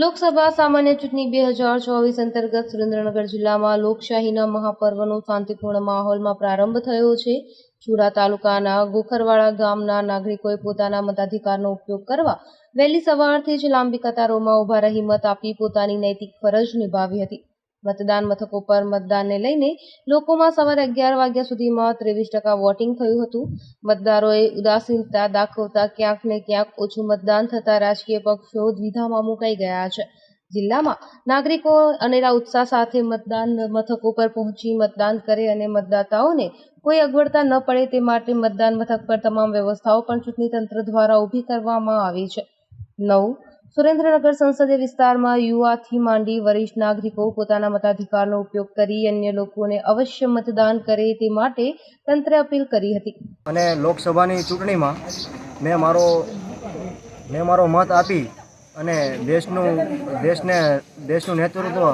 લોકસભા સામાન્ય ચૂંટણી બે હજાર ચોવીસ અંતર્ગત સુરેન્દ્રનગર જિલ્લામાં લોકશાહીના મહાપર્વનો શાંતિપૂર્ણ માહોલમાં પ્રારંભ થયો છે. ચુડા તાલુકાના ગોખરવાડા ગામના નાગરિકોએ પોતાના મતાધિકારનો ઉપયોગ કરવા વહેલી સવારથી જ લાંબી કતારોમાં ઊભા રહી મત આપી પોતાની નૈતિક ફરજ નિભાવી હતી. મતદાન મથકો પર મતદાનને લઈને લોકોમાં સવારે અગિયાર વાગ્યા સુધીમાં ત્રેવીસ ટકા વોટિંગ થયું હતું. મતદારોએ ઉદાસીનતા દાખવતા ક્યાંક ને ક્યાંક ઓછું મતદાન થતા રાજકીય પક્ષો દ્વિધામાં મુકાઈ ગયા છે. જિલ્લામાં નાગરિકો અનેરા ઉત્સાહ સાથે મતદાન મથકો પર પહોંચી મતદાન કરે અને મતદાતાઓને કોઈ અગવડતા ન પડે તે માટે મતદાન મથક પર તમામ વ્યવસ્થાઓ પણ ચૂંટણી તંત્ર દ્વારા ઊભી કરવામાં આવી છે. નવ સુરેન્દ્રનગર સંસદીય વિસ્તારમાં યુવાથી માંડી વરિષ્ઠ નાગરિકો પોતાના મતાધિકારનો ઉપયોગ કરી અન્ય લોકોને અવશ્ય મતદાન કરે તે માટે તંત્રે અપીલ કરી હતી. અને લોકસભાની ચૂંટણીમાં મેં મારો મેં મારો મત આપી અને દેશનું, દેશને, દેશનું નેતૃત્વ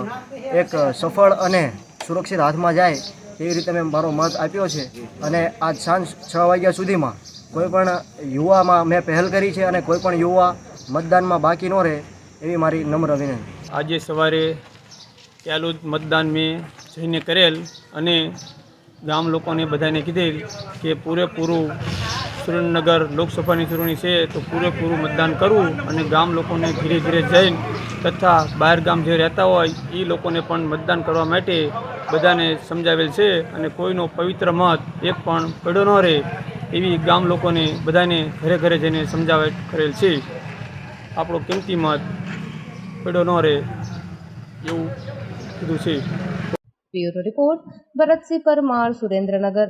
એક સફળ અને સુરક્ષિત હાથમાં જાય તેવી રીતે મેં મારો મત આપ્યો છે. અને આજ સાંજ છ વાગ્યા સુધીમાં કોઈ પણ યુવામાં મેં પહેલ કરી છે અને કોઈ પણ યુવા મતદાનમાં બાકી ન રહે એવી મારી નમ્ર વિનંતી. આજે સવારે જ મતદાન મેં જઈને કરેલ અને ગામ લોકોને બધાને કીધેલ કે પૂરેપૂરું સુરેન્દ્રનગર લોકસભાની ચૂંટણી છે તો પૂરેપૂરું મતદાન કરવું અને ગામ લોકોને ધીરે ધીરે જઈને તથા બહાર ગામ જે રહેતા હોય એ લોકોને પણ મતદાન કરવા માટે બધાને સમજાવેલ છે અને કોઈનો પવિત્ર મત એક પણ પડ્યો ન રહે એવી ગામ લોકોને બધાને ઘરે ઘરે જઈને સમજાવે કરેલ છે. આપણો કિંમતીમાં મત પડ્યો ન રહે એવું કીધું છે. Bureau report Bharatsinh Parmar Surendranagar.